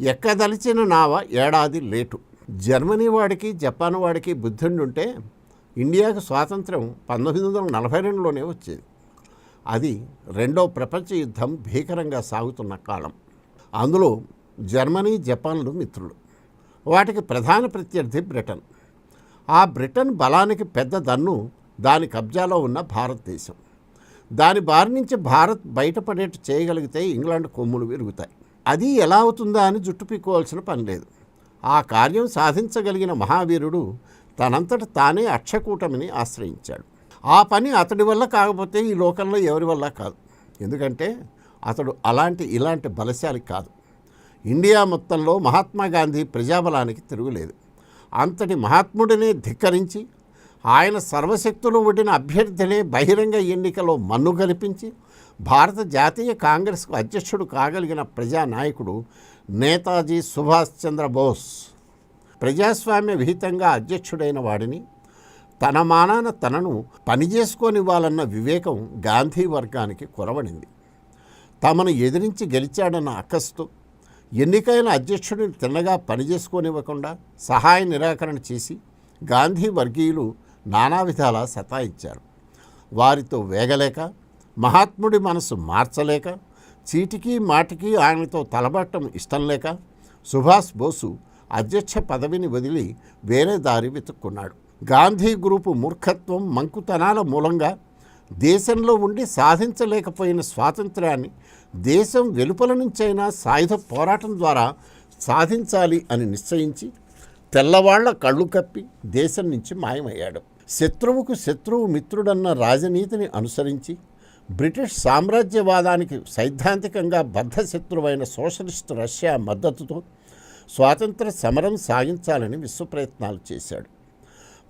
ఎక్కదలిచిన నావ ఏడాది late. Germany వాడికి జపాన్ వాడికి బుద్ధుండుంటే ఇండియాకు స్వాతంత్రం పంతొమ్మిది వందల నలభై రెండులోనే వచ్చేది. అది రెండో ప్రపంచ యుద్ధం భీకరంగా సాగుతున్న కాలం. అందులో జర్మనీ జపాన్లు మిత్రులు. వాటికి ప్రధాన ప్రత్యర్థి బ్రిటన్. ఆ బ్రిటన్ బలానికి పెద్ద దన్ను దాని కబ్జాలో ఉన్న భారతదేశం. దాని బారి నుంచి భారత్ బయటపడేట్టు చేయగలిగితే ఇంగ్లాండ్ కొమ్ములు విరుగుతాయి. అది ఎలా అవుతుందా అని జుట్టు పీక్కోవాల్సిన పని లేదు. ఆ కార్యం సాధించగలిగిన మహావీరుడు తనంతట తానే అక్షకూటమిని ఆశ్రయించాడు. ఆ పని అతడి వల్ల కాకపోతే ఈ లోకంలో ఎవరి వల్ల కాదు. ఎందుకంటే అతడు అలాంటి ఇలాంటి బలశాలి కాదు. ఇండియా మొత్తంలో మహాత్మా గాంధీ ప్రజాబలానికి తిరుగులేదు. అంతటి మహాత్ముడినే ధిక్కరించి ఆయన సర్వశక్తులు ఒడిన అభ్యర్థినే బహిరంగ ఎన్నికలో మన్ను కల్పించి భారత జాతీయ కాంగ్రెస్కు అధ్యక్షుడు కాగలిగిన ప్రజానాయకుడు నేతాజీ సుభాష్ చంద్రబోస్ ప్రజాస్వామ్య విహితంగా అధ్యక్షుడైన వాడిని తన మానాన తనను పనిచేసుకోనివ్వాలన్న వివేకం గాంధీ వర్గానికి కొరవడింది. తమను ఎదిరించి గెలిచాడన్న అక్కస్తో ఎన్నికైన అధ్యక్షుడిని తిన్నగా పనిచేసుకోనివ్వకుండా సహాయ నిరాకరణ చేసి గాంధీ వర్గీయులు నానా విధాలా సతాయించారు. వారితో వేగలేక మహాత్ముడి మనసు మార్చలేక చీటికి మాటికి ఆయనతో తలబట్టం ఇష్టం లేక సుభాష్ బోసు అధ్యక్ష పదవిని వదిలి వేరే దారి వెతుక్కున్నాడు. గాంధీ గ్రూపు మూర్ఖత్వం మంకుతనాల మూలంగా దేశంలో ఉండి సాధించలేకపోయిన స్వాతంత్రాన్ని దేశం వెలుపల నుంచైనా సాయుధ పోరాటం ద్వారా సాధించాలి అని నిశ్చయించి తెల్లవాళ్ళ కళ్ళు కప్పి దేశం నుంచి మాయమయ్యాడు. శత్రువుకు శత్రువు మిత్రుడన్న రాజనీతిని అనుసరించి బ్రిటిష్ సామ్రాజ్యవాదానికి సైద్ధాంతికంగా బద్ధశత్రువైన సోషలిస్టు రష్యా మద్దతుతో స్వాతంత్ర సమరం సాగించాలని విశ్వప్రయత్నాలు చేశాడు.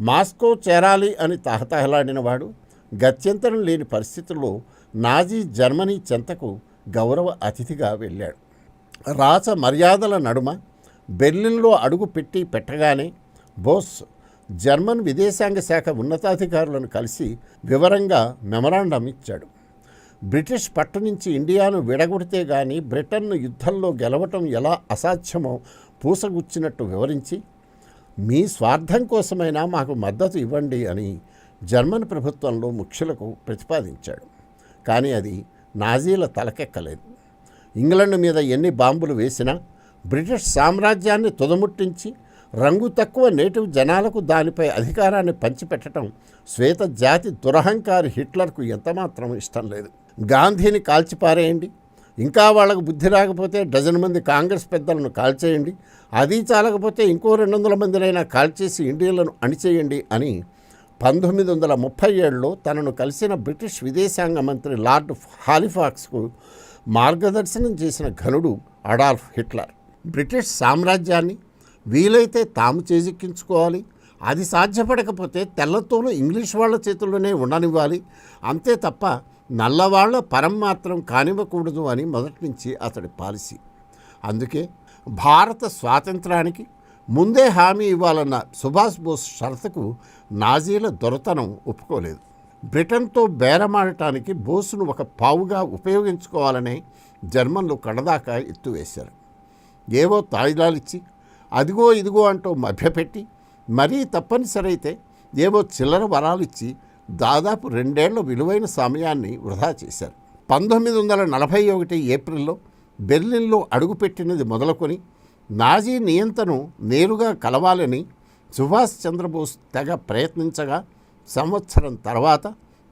మాస్కో చేరాలి అని తహతహలాడినవాడు గత్యంతరం లేని పరిస్థితుల్లో నాజీ జర్మనీ చెంతకు గౌరవ అతిథిగా వెళ్ళాడు. రాచ మర్యాదల నడుమ బెర్లిన్లో అడుగు పెట్టి పెట్టగానే బోస్ జర్మన్ విదేశాంగ శాఖ ఉన్నతాధికారులను కలిసి వివరంగా మెమరాండం ఇచ్చాడు. బ్రిటిష్ పట్టు నుంచి ఇండియాను విడగొడితే గాని బ్రిటన్ను యుద్ధంలో గెలవటం ఎలా అసాధ్యమో పూసగుచ్చినట్టు వివరించి మీ స్వార్థం కోసమైనా మాకు మద్దతు ఇవ్వండి అని జర్మన్ ప్రభుత్వంలో ముఖ్యులకు ప్రతిపాదించాడు. కానీ అది నాజీల తలకెక్కలేదు. ఇంగ్లాండ్ మీద ఎన్ని బాంబులు వేసినా బ్రిటిష్ సామ్రాజ్యాన్ని తుదముట్టించి రంగు తక్కువ నేటివ్ జనాలకు దానిపై అధికారాన్ని పంచిపెట్టడం శ్వేత జాతి దురహంకారి హిట్లర్కు ఎంతమాత్రం ఇష్టం లేదు. గాంధీని కాల్చిపారేయండి. ఇంకా వాళ్ళకు బుద్ధి రాకపోతే డజన్ మంది కాంగ్రెస్ పెద్దలను కాల్చేయండి. అది చాలకపోతే ఇంకో రెండు వందల మందినైనా కాల్చేసి ఇండియన్లను అణిచేయండి అని పంతొమ్మిది వందల ముప్పై ఏడులో తనను కలిసిన బ్రిటిష్ విదేశాంగ మంత్రి లార్డ్ హాలిఫాక్స్కు మార్గదర్శనం చేసిన ఘనుడు అడాల్ఫ్ హిట్లర్. బ్రిటిష్ సామ్రాజ్యాన్ని వీలైతే తాము చేజిక్కించుకోవాలి. అది సాధ్యపడకపోతే తెల్లతోనూ ఇంగ్లీష్ వాళ్ళ చేతుల్లోనే ఉండనివ్వాలి. అంతే తప్ప నల్లవాళ్ళ పరం మాత్రం కానివ్వకూడదు అని మొదటి నుంచి అతడి పాలసీ. అందుకే భారత స్వాతంత్రానికి ముందే హామీ ఇవ్వాలన్న సుభాష్ బోస్ షరతుకు నాజీల దొరతనం ఒప్పుకోలేదు. బ్రిటన్తో బేరమాడటానికి బోసును ఒక పావుగా ఉపయోగించుకోవాలని జర్మన్లు కడదాకా ఎత్తువేశారు. ఏవో తాయిలాలిచ్చి అదిగో ఇదిగో అంటూ మభ్యపెట్టి మరీ తప్పనిసరి అయితే ఏవో చిల్లర వరాలిచ్చి దాదాపు రెండేళ్ళ విలువైన సమయాన్ని వృధా చేశారు. పంతొమ్మిది వందల నలభై ఒకటి ఏప్రిల్లో బెర్లిన్లో అడుగుపెట్టినది మొదలుకొని నాజీ నియంతను నేరుగా కలవాలని సుభాష్ చంద్రబోస్ తెగ ప్రయత్నించగా సంవత్సరం తర్వాత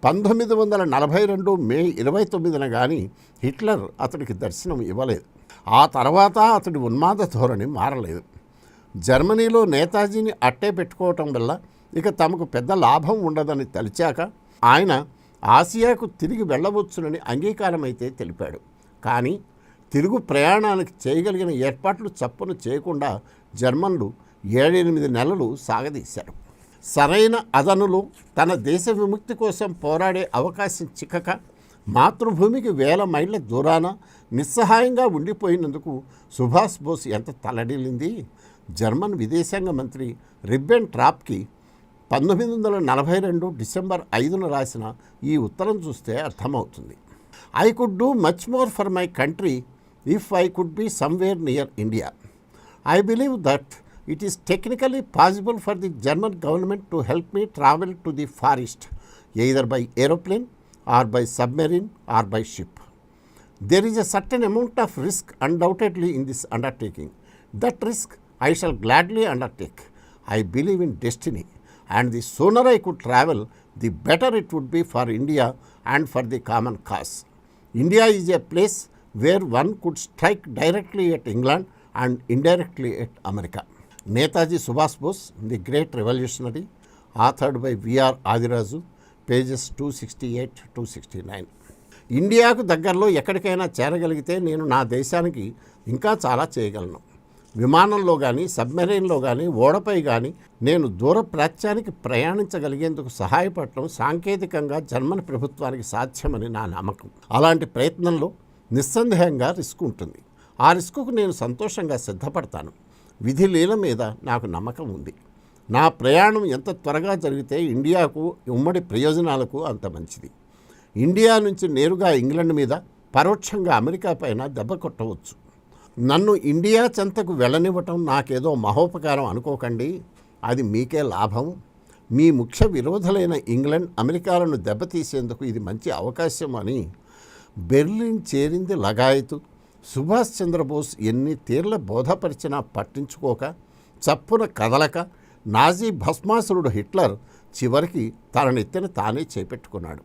పంతొమ్మిది వందల నలభై రెండు మే ఇరవై తొమ్మిదిన కానీ హిట్లర్ అతడికి దర్శనం ఇవ్వలేదు. ఆ తర్వాత అతడి ఉన్మాద ధోరణి మారలేదు. జర్మనీలో నేతాజీని అట్టే పెట్టుకోవటం వల్ల ఇక తమకు పెద్ద లాభం ఉండదని తలిచాక ఆయన ఆసియాకు తిరిగి వెళ్ళవచ్చునని అంగీకారమైతే తెలిపాడు. కానీ తిరుగు ప్రయాణానికి చేయగలిగిన ఏర్పాట్లు చప్పును చేయకుండా జర్మన్లు ఏడెనిమిది నెలలు సాగదీశారు. సరైన అదనులు తన దేశ విముక్తి కోసం పోరాడే అవకాశం చిక్కక మాతృభూమికి వేల మైళ్ళ దూరాన నిస్సహాయంగా ఉండిపోయినందుకు సుభాష్ బోస్ ఎంత తలడిల్లింది? జర్మన్ విదేశాంగ మంత్రి రిబ్బెన్ ట్రాప్కి పంతొమ్మిది వందల నలభై రెండు డిసెంబర్ ఐదున రాసిన ఈ ఉత్తరం చూస్తే అర్థమవుతుంది. I could do much more for my country if I could be somewhere near India I believe that it is technically possible for the German government to help me travel to the far east either by aeroplane or by submarine or by ship there is a certain amount of risk undoubtedly in this undertaking that risk I shall gladly undertake I believe in destiny and the sooner I could travel the better it would be for India and for the common cause India is a place where one could strike directly at England and indirectly at America Netaji Subhash Bose the great revolutionary authored by VR Adiraju pages two sixty eight two sixty nine ఇండియాకు దగ్గరలో ఎక్కడికైనా చేరగలిగితే నేను నా దేశానికి ఇంకా చాలా చేయగలను. విమానంలో కానీ సబ్మెరైన్లో కానీ ఓడపై కానీ నేను దూర ప్రాచ్యానికి ప్రయాణించగలిగేందుకు సహాయపడటం సాంకేతికంగా జర్మన్ ప్రభుత్వానికి సాధ్యమని నా నమ్మకం. అలాంటి ప్రయత్నంలో నిస్సందేహంగా రిస్క్ ఉంటుంది. ఆ రిస్కుకు నేను సంతోషంగా సిద్ధపడతాను. విధి లీల మీద నాకు నమ్మకం ఉంది. నా ప్రయాణం ఎంత త్వరగా జరిగితే ఇండియాకు ఉమ్మడి ప్రయోజనాలకు అంత మంచిది. ఇండియా నుంచి నేరుగా ఇంగ్లాండ్ మీద పరోక్షంగా అమెరికా పైన దెబ్బ కొట్టవచ్చు. నన్ను ఇండియా చెంతకు వెళ్ళనివ్వటం నాకేదో మహోపకారం అనుకోకండి. అది మీకే లాభం. మీ ముఖ్య విరోధులైన ఇంగ్లాండ్ అమెరికాలను దెబ్బతీసేందుకు ఇది మంచి అవకాశం అని బెర్లిన్ చేరింది లగాయతు. సుభాష్ చంద్రబోస్ ఎన్ని తీర్ల బోధపరిచినా పట్టించుకోక చప్పున కదలక నాజీ భస్మాసురుడు హిట్లర్ చివరికి తననెత్తిన తానే చేపెట్టుకున్నాడు.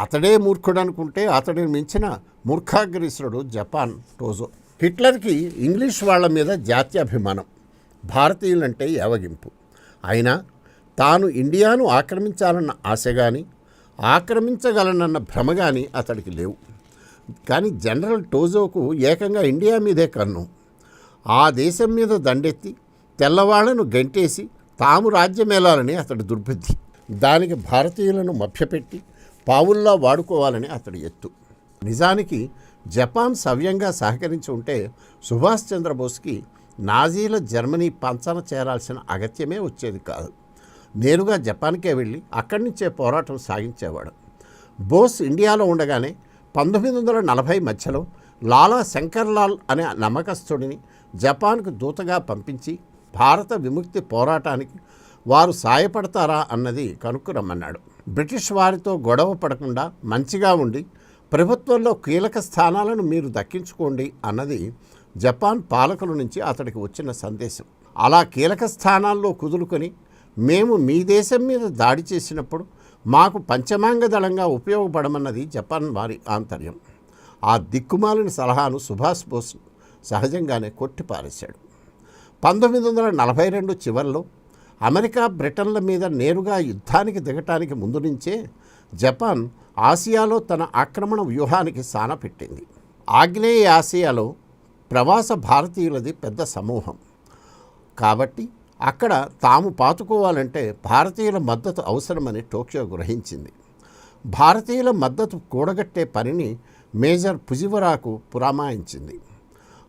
అతడే మూర్ఖుడు అనుకుంటే అతడిని మించిన మూర్ఖాగ్రీసుడు జపాన్ టోజో హిట్లర్కి ఇంగ్లీష్ వాళ్ళ మీద జాత్యాభిమానం భారతీయులంటే యావగింపు. అయినా తాను ఇండియాను ఆక్రమించాలన్న ఆశ కానీ ఆక్రమించగలనన్న భ్రమ కానీ అతడికి లేవు. కానీ జనరల్ టోజోకు ఏకంగా ఇండియా మీదే కన్ను. ఆ దేశం మీద దండెత్తి తెల్లవాళ్ళను గంటేసి తాము రాజ్యమేలాలని అతడి దుర్బుద్ధి. దానికి భారతీయులను మభ్యపెట్టి పావుల్లా వాడుకోవాలని అతడి ఎత్తు. నిజానికి జపాన్ సవ్యంగా సహకరించి ఉంటే సుభాష్ చంద్రబోస్కి నాజీల జర్మనీ పంచన చేరాల్సిన అగత్యమే వచ్చేది కాదు. నేరుగా జపాన్కే వెళ్ళి అక్కడి నుంచే పోరాటం సాగించేవాడు. బోస్ ఇండియాలో ఉండగానే పంతొమ్మిది వందల నలభై మధ్యలో లాలా శంకర్లాల్ అనే నమ్మకస్తుడిని జపాన్కు దూతగా పంపించి భారత విముక్తి పోరాటానికి వారు సాయపడతారా అన్నది కనుక్కురమ్మన్నాడు. బ్రిటిష్ వారితో గొడవ పడకుండా మంచిగా ఉండి ప్రభుత్వంలో కీలక స్థానాలను మీరు దక్కించుకోండి అన్నది జపాన్ పాలకుల నుంచి అతడికి వచ్చిన సందేశం. అలా కీలక స్థానాల్లో కుదురుకొని మేము మీ దేశం మీద దాడి చేసినప్పుడు మాకు పంచమాంగ దళంగా ఉపయోగపడమన్నది జపాన్ వారి ఆంతర్యం. ఆ దిక్కుమాలిన సలహాను సుభాష్ బోస్ సహజంగానే కొట్టిపారేశాడు. పంతొమ్మిది వందల నలభై రెండు చివరిలో అమెరికా బ్రిటన్ల మీద నేరుగా యుద్ధానికి దిగటానికి ముందు నుంచే జపాన్ ఆసియాలో తన ఆక్రమణ వ్యూహానికి సానపెట్టింది ఆగ్నేయ ఆసియాలో ప్రవాస భారతీయులది పెద్ద సమూహం. కాబట్టి అక్కడ తాము పాతుకోవాలంటే భారతీయుల మద్దతు అవసరమని టోక్యో గ్రహించింది. భారతీయుల మద్దతు కూడగట్టే పనిని మేజర్ పుజివరాకు పురామాయించింది.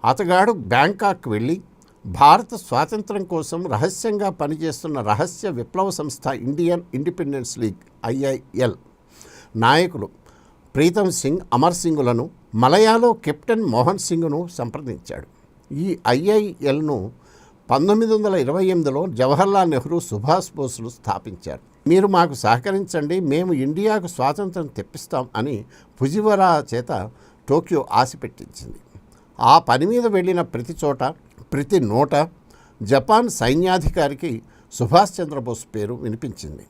అతగాడు బ్యాంకాక్ వెళ్ళి భారత స్వాతంత్రం కోసం రహస్యంగా పనిచేస్తున్న రహస్య విప్లవ సంస్థ ఇండియన్ ఇండిపెండెన్స్ లీగ్ ఐఐఎల్ నాయకులు ప్రీతం సింగ్ అమర్ సింగులను మలయాలో కెప్టెన్ మోహన్ సింగ్ను సంప్రదించాడు. ఈ ఐఐఎల్ను పంతొమ్మిది వందల ఇరవై ఎనిమిదిలో జవహర్లాల్ నెహ్రూ సుభాష్ బోస్లు స్థాపించారు. మీరు మాకు సహకరించండి మేము ఇండియాకు స్వాతంత్రం తెప్పిస్తాం అని ఫుజివరా చేత టోక్యో ఆశ పెట్టించింది ఆ పని మీద వెళ్ళిన ప్రతి చోట ప్రతి నోట జపాన్ సైన్యాధికారికి సుభాష్ చంద్రబోస్ పేరు వినిపించింది.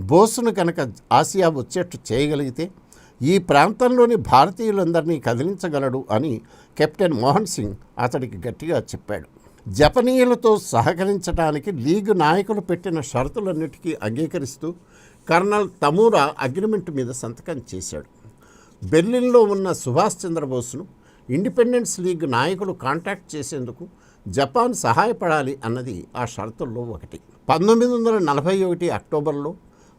బోసును కనుక ఆసియా వచ్చేట్టు చేయగలిగితే ఈ ప్రాంతంలోని భారతీయులందరినీ కదిలించగలడు అని కెప్టెన్ మోహన్ సింగ్ అతడికి గట్టిగా చెప్పాడు. జపనీయులతో సహకరించడానికి లీగ్ నాయకులు పెట్టిన షరతులన్నిటికీ అంగీకరిస్తూ కర్నల్ తమూరా అగ్రిమెంట్ మీద సంతకం చేశాడు. బెర్లిన్లో ఉన్న సుభాష్ చంద్రబోస్ను ఇండిపెండెన్స్ లీగ్ నాయకులు కాంటాక్ట్ చేసేందుకు జపాన్ సహాయపడాలి అన్నది ఆ షరతుల్లో ఒకటి. పంతొమ్మిది వందల నలభై ఒకటి అక్టోబర్లో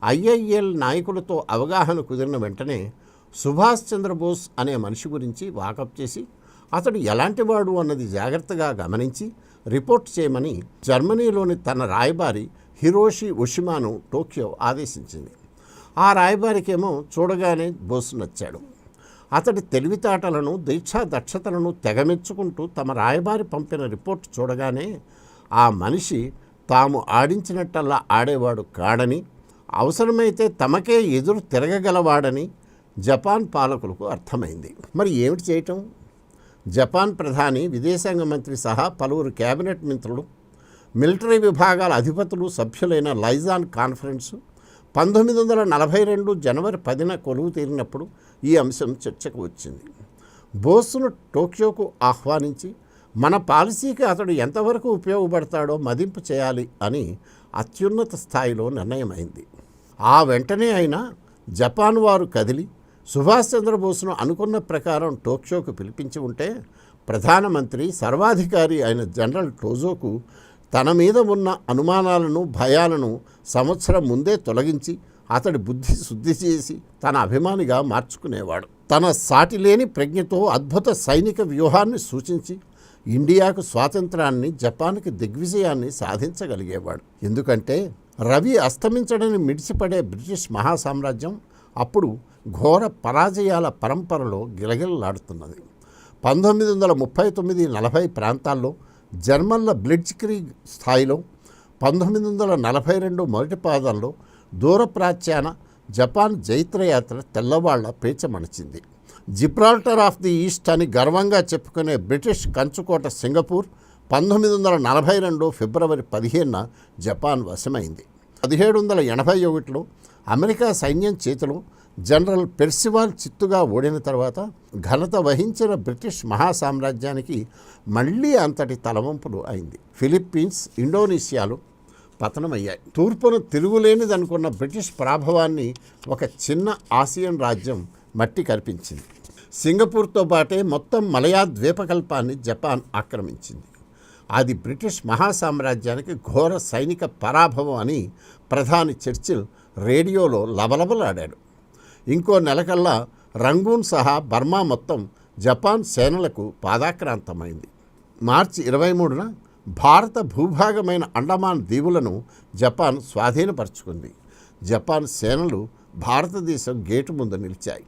ఐఐఎల్ నాయకులతో అవగాహన కుదిరిన వెంటనే సుభాష్ చంద్రబోస్ అనే మనిషి గురించి వాకప్ చేసి అతడు ఎలాంటివాడు అన్నది జాగ్రత్తగా గమనించి రిపోర్ట్ చేయమని జర్మనీలోని తన రాయబారి హిరోషి ఉషిమాను టోక్యో ఆదేశించింది. ఆ రాయబారికేమో చూడగానే బోసు నచ్చాడు. అతడి తెలివితేటలను దీక్షా దక్షతలను తెగమెచ్చుకుంటూ తమ రాయబారి పంపిన రిపోర్ట్ చూడగానే ఆ మనిషి తాము ఆడించినట్టల్లా ఆడేవాడు కాడని అవసరమైతే తమకే ఎదురు తిరగగలవాడని జపాన్ పాలకులకు అర్థమైంది. మరి ఏమిటి చేయటం? జపాన్ ప్రధాని విదేశాంగ మంత్రి సహా పలువురు కేబినెట్ మంత్రులు మిలిటరీ విభాగాల అధిపతులు సభ్యులైన లైజాన్ కాన్ఫరెన్సు పంతొమ్మిది వందల నలభై రెండు జనవరి పదిన కొలువు తీరినప్పుడు ఈ అంశం చర్చకు వచ్చింది. బోస్ను టోక్యోకు ఆహ్వానించి మన పాలసీకి అతడు ఎంతవరకు ఉపయోగపడతాడో మదింపు చేయాలి అని అత్యున్నత స్థాయిలో నిర్ణయమైంది. ఆ వెంటనే అయినా జపాన్ వారు కదిలి సుభాష్ చంద్రబోస్ను అనుకున్న ప్రకారం టోక్షోకు పిలిపించి ఉంటే ప్రధానమంత్రి సర్వాధికారి అయిన జనరల్ టోజోకు తన మీద ఉన్న అనుమానాలను భయాలను సంవత్సరం ముందే తొలగించి అతడి బుద్ధి శుద్ధి చేసి తన అభిమానిగా మార్చుకునేవాడు. తన సాటిలేని ప్రజ్ఞతో అద్భుత సైనిక వ్యూహాన్ని సూచించి ఇండియాకు స్వాతంత్రాన్ని జపాన్కి దిగ్విజయాన్ని సాధించగలిగేవాడు. ఎందుకంటే రవి అస్తమించడని మిడిసిపడే బ్రిటిష్ మహాసామ్రాజ్యం అప్పుడు ఘోర పరాజయాల పరంపరలో గిలగిలలాడుతున్నది. పంతొమ్మిది వందల ముప్పై తొమ్మిది నలభై ప్రాంతాల్లో జర్మన్ల బ్లిడ్జ్ క్రీగ్ స్థాయిలో పంతొమ్మిది వందల నలభై రెండు మొదటి పాదంలో దూర ప్రాచ్యాన జపాన్ జైత్రయాత్ర తెల్లవాళ్ళ పేచమణిచింది. జిబ్రాల్టర్ ఆఫ్ ది ఈస్ట్ అని గర్వంగా చెప్పుకునే బ్రిటిష్ కంచుకోట సింగపూర్ పంతొమ్మిది వందల నలభై రెండు ఫిబ్రవరి పదిహేనున జపాన్ వశమైంది. పదిహేడు వందల ఎనభై ఒకటిలో అమెరికా సైన్యం చేతిలో జనరల్ పెర్సివాల్ చిత్తుగా ఓడిన తర్వాత ఘనత వహించిన బ్రిటిష్ మహాసామ్రాజ్యానికి మళ్ళీ అంతటి తలవంపులు అయింది. ఫిలిప్పీన్స్ ఇండోనేషియాలు పతనమయ్యాయి. తూర్పును తిరుగులేనిదనుకున్న బ్రిటిష్ ప్రాభవాన్ని ఒక చిన్న ఆసియన్ రాజ్యం మట్టి కల్పించింది సింగపూర్తో పాటే మొత్తం మలయా ద్వీపకల్పాన్ని జపాన్ ఆక్రమించింది. అది బ్రిటిష్ మహాసామ్రాజ్యానికి ఘోర సైనిక పరాభవం అని ప్రధాని చర్చిల్ రేడియోలో లబలబలాడాడు. ఇంకో నెలకల్లా రంగూన్ సహా బర్మా మొత్తం జపాన్ సేనలకు పాదాక్రాంతమైంది. మార్చి ఇరవై మూడున భారత భూభాగమైన అండమాన్ దీవులను జపాన్ స్వాధీనపరుచుకుంది. జపాన్ సేనలు భారతదేశం గేటు ముందు నిలిచాయి.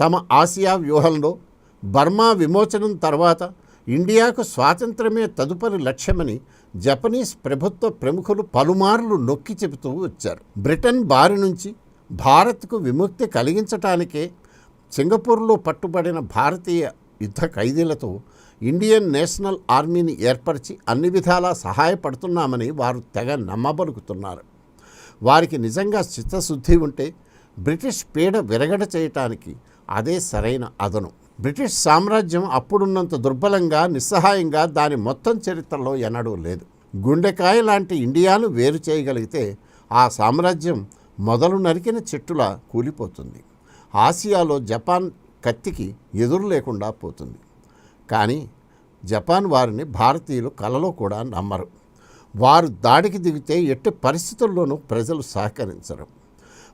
తమ ఆసియా వ్యూహంలో బర్మా విమోచనం తర్వాత ఇండియాకు స్వాతంత్రమే తదుపరి లక్ష్యమని జపనీస్ ప్రభుత్వ ప్రముఖులు పలుమార్లు నొక్కి చెబుతూ వచ్చారు. బ్రిటన్ బారి నుంచి భారత్కు విముక్తి కలిగించటానికే సింగపూర్లో పట్టుబడిన భారతీయ యుద్ధ ఖైదీలతో ఇండియన్ నేషనల్ ఆర్మీని ఏర్పరిచి అన్ని విధాలా సహాయపడుతున్నామని వారు తెగ నమ్మబలుకుతున్నారు. వారికి నిజంగా చిత్తశుద్ధి ఉంటే బ్రిటిష్ పీడ విరగడ చేయటానికి అదే సరైన అదను. బ్రిటిష్ సామ్రాజ్యం అప్పుడున్నంత దుర్బలంగా నిస్సహాయంగా దాని మొత్తం చరిత్రలో ఎన్నడూ లేదు. గుండెకాయ లాంటి ఇండియాను వేరు చేయగలిగితే ఆ సామ్రాజ్యం మొదలు నరికిన చెట్టులా కూలిపోతుంది. ఆసియాలో జపాన్ కత్తికి ఎదురు లేకుండా పోతుంది. కానీ జపాన్ వారిని భారతీయులు కలలో కూడా నమ్మరు. వారు దాడికి దిగితే ఎట్టి పరిస్థితుల్లోనూ ప్రజలు సహకరించరు.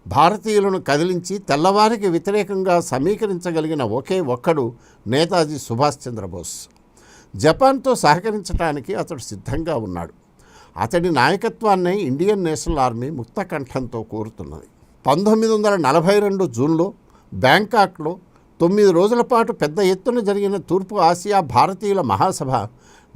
భారతీయులను కదిలించి తెల్లవారికి వ్యతిరేకంగా సమీకరించగలిగిన ఒకే ఒక్కడు నేతాజీ సుభాష్ చంద్రబోస్. జపాన్తో సహకరించడానికి అతడు సిద్ధంగా ఉన్నాడు. అతడి నాయకత్వాన్నే ఇండియన్ నేషనల్ ఆర్మీ ముక్త కంఠంతో కోరుతున్నది. పంతొమ్మిది వందల నలభై రెండు జూన్లో బ్యాంకాక్లో తొమ్మిది రోజుల పాటు పెద్ద ఎత్తున జరిగిన తూర్పు ఆసియా భారతీయుల మహాసభ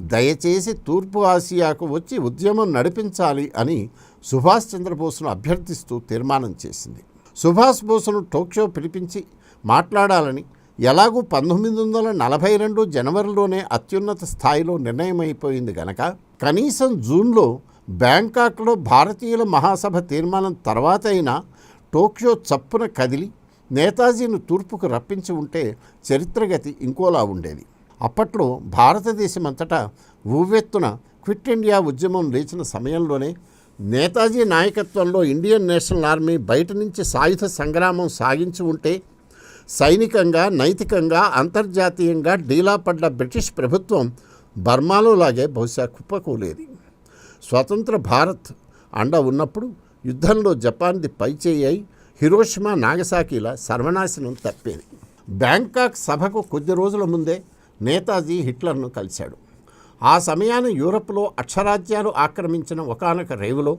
దయచేసి తూర్పు ఆసియాకు వచ్చి ఉద్యమం నడిపించాలి అని సుభాష్ చంద్రబోస్ను అభ్యర్థిస్తూ తీర్మానం చేసింది. సుభాష్ బోస్ను టోక్యో పిలిపించి మాట్లాడాలని ఎలాగూ పంతొమ్మిది వందల నలభై రెండు జనవరిలోనే అత్యున్నత స్థాయిలో నిర్ణయమైపోయింది గనక కనీసం జూన్లో బ్యాంకాక్లో భారతీయుల మహాసభ తీర్మానం తర్వాత అయినా టోక్యో చప్పున కదిలి నేతాజీని తూర్పుకు రప్పించి ఉంటే చరిత్రగతి ఇంకోలా ఉండేది. అప్పట్లో భారతదేశమంతటా ఉవ్వెత్తున క్విట్ ఇండియా ఉద్యమం లేచిన సమయంలోనే నేతాజీ నాయకత్వంలో ఇండియన్ నేషనల్ ఆర్మీ బయట నుంచి సాయుధ సంగ్రామం సాగించి ఉంటే సైనికంగా నైతికంగా అంతర్జాతీయంగా డీలా పడ్డ బ్రిటిష్ ప్రభుత్వం బర్మాలో లాగే బహుశా కుప్పకూలేది. స్వతంత్ర భారత్ అండ ఉన్నప్పుడు యుద్ధంలో జపాన్ది పైచేయి అయి హిరోషిమా నాగసాకిల సర్వనాశనం తప్పేది. బ్యాంకాక్ సభకు కొద్ది రోజుల ముందే నేతాజీ హిట్లర్ను కలిశాడు. ఆ సమయాన యూరప్లో అక్షరాజ్యాలు ఆక్రమించిన ఒకానొక రేవులో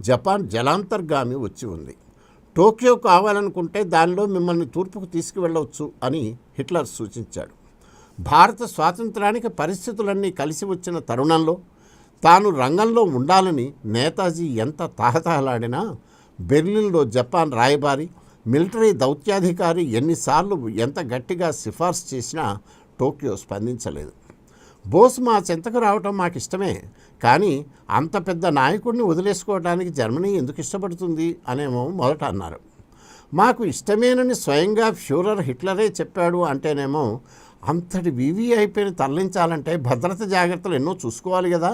జపాన్ జలాంతర్గామి వచ్చి ఉంది. టోక్యో కావాలనుకుంటే దానిలో మిమ్మల్ని తూర్పుకు తీసుకువెళ్ళవచ్చు అని హిట్లర్ సూచించాడు. భారత స్వాతంత్రానికి పరిస్థితులన్నీ కలిసి వచ్చిన తరుణంలో తాను రంగంలో ఉండాలని నేతాజీ ఎంత తాహతహలాడినా బెర్లిన్లో జపాన్ రాయబారి మిలిటరీ దౌత్యాధికారి ఎన్నిసార్లు ఎంత గట్టిగా సిఫార్సు చేసినా టోక్యో స్పందించలేదు. బోస్ మా చింతకు రావటం మాకు ఇష్టమే కానీ అంత పెద్ద నాయకుడిని వదిలేసుకోవడానికి జర్మనీ ఎందుకు ఇష్టపడుతుంది అనేమో మొదట అన్నారు. మాకు ఇష్టమేనని స్వయంగా ఫ్యూరర్ హిట్లరే చెప్పాడు అంటేనేమో అంతటి వివిఐపిని తరలించాలంటే భద్రత జాగ్రత్తలు ఎన్నో చూసుకోవాలి కదా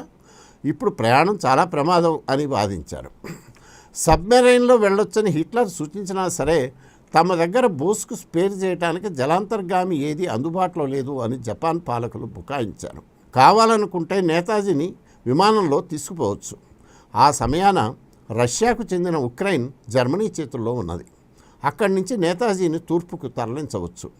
ఇప్పుడు ప్రయాణం చాలా ప్రమాదం అని వాదించారు. సబ్మెరైన్లో వెళ్ళొచ్చని హిట్లర్ సూచించినా సరే తమ దగ్గర బోస్కు స్పేర్ చేయడానికి జలాంతర్గామి ఏది అందుబాటులో లేదు అని జపాన్ పాలకులు బుకాయించారు. కావాలనుకుంటే నేతాజీని విమానంలో తీసుకుపోవచ్చు. ఆ సమయాన రష్యాకు చెందిన ఉక్రెయిన్ జర్మనీ చేతుల్లో ఉన్నది. అక్కడి నుంచి నేతాజీని తూర్పుకు తరలించవచ్చు.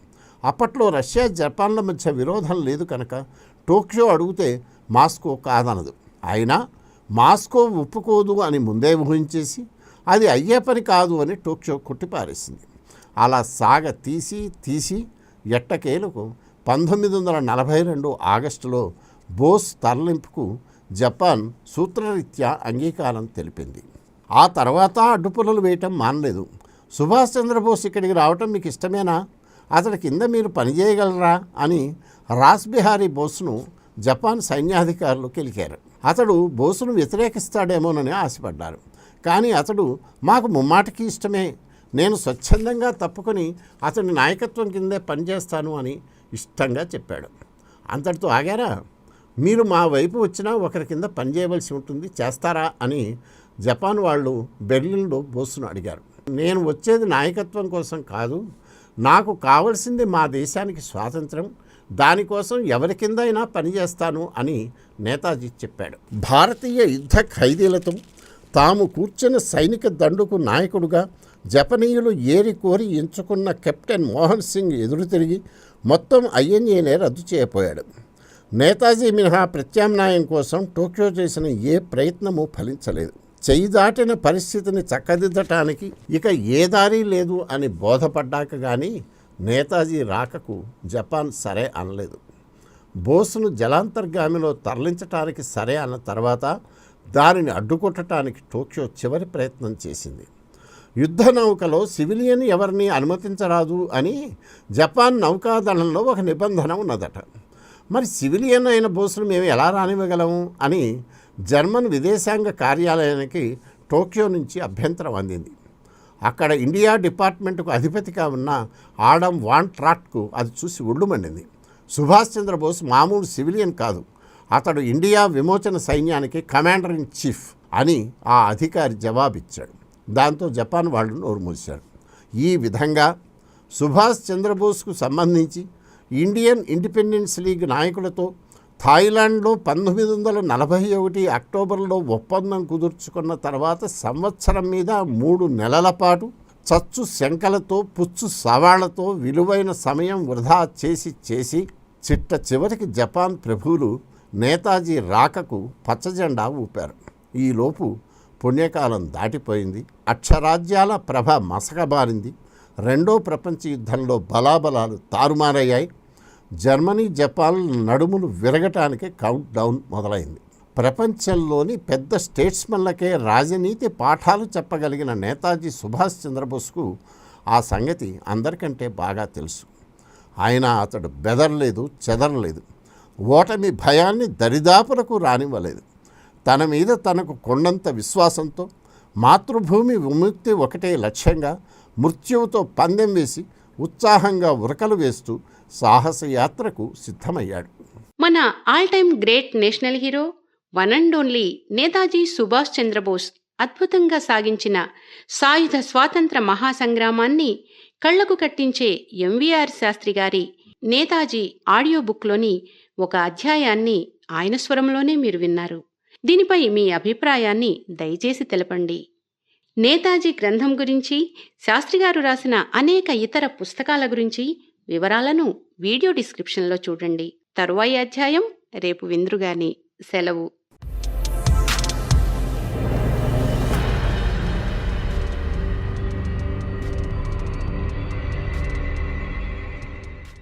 అప్పట్లో రష్యా జపాన్ల మధ్య విరోధం లేదు కనుక టోక్యో అడిగితే మాస్కో కాదనదు. అయినా మాస్కో ఒప్పుకోదు అని ముందే ఊహించేసి అది అయ్యే పని కాదు అని టోక్యో కొట్టిపారేసింది. అలా సాగ తీసి తీసి ఎట్టకేలకు పంతొమ్మిది వందల నలభై రెండు ఆగస్టులో బోస్ తరలింపుకు జపాన్ సూత్రరీత్యా అంగీకారం తెలిపింది. ఆ తర్వాత అడ్డుపుల్లలు వేయటం మానలేదు. సుభాష్ చంద్రబోస్ ఇక్కడికి రావటం మీకు ఇష్టమేనా? అతడి కింద మీరు పనిచేయగలరా అని రాస్ బిహారీ బోస్ను జపాన్ సైన్యాధికారులు కెలికారు. అతడు బోసును వ్యతిరేకిస్తాడేమోనని ఆశపడ్డారు. కానీ అతడు మాకు ముమ్మాటికి ఇష్టమే. నేను స్వచ్ఛందంగా తప్పుకొని అతని నాయకత్వం కిందే పనిచేస్తాను అని ఇష్టంగా చెప్పాడు. అంతటితో ఆగారా? మీరు మా వైపు వచ్చినా ఒకరి కింద పనిచేయవలసి ఉంటుంది చేస్తారా అని జపాన్ వాళ్ళు బెర్లిన్లో బోసును అడిగారు. నేను వచ్చేది నాయకత్వం కోసం కాదు నాకు కావలసింది మా దేశానికి స్వాతంత్రం దానికోసం ఎవరి కింద అయినా పనిచేస్తాను అని నేతాజీ చెప్పాడు. భారతీయ యుద్ధ ఖైదీలతో తాము కూర్చున్న సైనిక దండుకు నాయకుడుగా జపనీయులు ఏరి కోరి ఎంచుకున్న కెప్టెన్ మోహన్ సింగ్ ఎదురు తిరిగి మొత్తం ఐఎన్ఏనే రద్దు చేయపోయాడు. నేతాజీ మినహా ప్రత్యామ్నాయం కోసం టోక్యో చేసిన ఏ ప్రయత్నము ఫలించలేదు. చేయి దాటిన పరిస్థితిని చక్కదిద్దటానికి ఇక ఏ దారి లేదు అని బోధపడ్డాక కానీ నేతాజీ రాకకు జపాన్ సరే అనలేదు. బోస్ను జలాంతర్గామిలో తరలించటానికి సరే అన్న తర్వాత దానిని అడ్డుకొట్టడానికి టోక్యో చివరి ప్రయత్నం చేసింది. యుద్ధ నౌకలో సివిలియన్ ఎవరిని అనుమతించరాదు అని జపాన్ నౌకాదళంలో ఒక నిబంధన ఉన్నదట. మరి సివిలియన్ అయిన బోసులు మేము ఎలా రానివ్వగలము అని జర్మన్ విదేశాంగ కార్యాలయానికి టోక్యో నుంచి అభ్యంతరం అందింది. అక్కడ ఇండియా డిపార్ట్మెంట్కు అధిపతిగా ఉన్న ఆడమ్ వాన్ ట్రాట్కు అది చూసి ఒళ్ళుమండింది సుభాష్ చంద్రబోస్ మామూలు సివిలియన్ కాదు. అతడు ఇండియా విమోచన సైన్యానికి కమాండర్ ఇన్ చీఫ్ అని ఆ అధికారి జవాబిచ్చాడు. దాంతో జపాన్ వాళ్ళు నోరు మూశారు. ఈ విధంగా సుభాష్ చంద్రబోస్కు సంబంధించి ఇండియన్ ఇండిపెండెన్స్ లీగ్ నాయకులతో థాయిలాండ్లో పంతొమ్మిది వందల నలభై ఒకటి అక్టోబర్లో ఒప్పందం కుదుర్చుకున్న తర్వాత సంవత్సరం మీద మూడు నెలల పాటు చచ్చు శంకలతో పుచ్చు సవాళ్ళతో విలువైన సమయం వృధా చేసి చేసి చిట్ట చివరికి జపాన్ ప్రభువులు నేతాజీ రాకకు పచ్చజెండా ఊపారు. ఈలోపు పుణ్యకాలం దాటిపోయింది. అక్షరాజ్యాల ప్రభ మసకబారింది. రెండో ప్రపంచ యుద్ధంలో బలాబలాలు తారుమారయ్యాయి. జర్మనీ జపాన్ నడుములు విరగటానికి కౌంట్ డౌన్ మొదలైంది. ప్రపంచంలోని పెద్ద స్టేట్స్మెన్లకే రాజనీతి పాఠాలు చెప్పగలిగిన నేతాజీ సుభాష్ చంద్రబోస్కు ఆ సంగతి అందరికంటే బాగా తెలుసు. ఆయన అతడు బెదరలేదు చెదరలేదు. ఓటమి భయాన్ని దరిదాపులకు రానివ్వలేదు. తన మీద తనకు కొండంత విశ్వాసంతో మాతృభూమి విముక్తి ఒకటే లక్ష్యంగా మృత్యువుతో పందెం వేసి ఉత్సాహంగా ఉరకలు వేస్తూ సాహసయాత్రకు సిద్ధమయ్యాడు. మన all time great national hero one and only Netaji Subhash Chandrabose అద్భుతంగా సాగించిన సాయుధ స్వాతంత్ర మహాసంగ్రామాన్ని కళ్ళకు కట్టించే ఎంవీఆర్ శాస్త్రి గారి నేతాజీ ఆడియో బుక్లోని ఒక అధ్యాయాన్ని ఆయన స్వరంలోనే మీరు విన్నారు. దీనిపై మీ అభిప్రాయాన్ని దయచేసి తెలపండి. నేతాజీ గ్రంథం గురించి శాస్త్రి గారు రాసిన అనేక ఇతర పుస్తకాల గురించి వివరాలను వీడియో డిస్క్రిప్షన్లో చూడండి. తరువాయి అధ్యాయం రేపు విందురుగాని. సెలవు.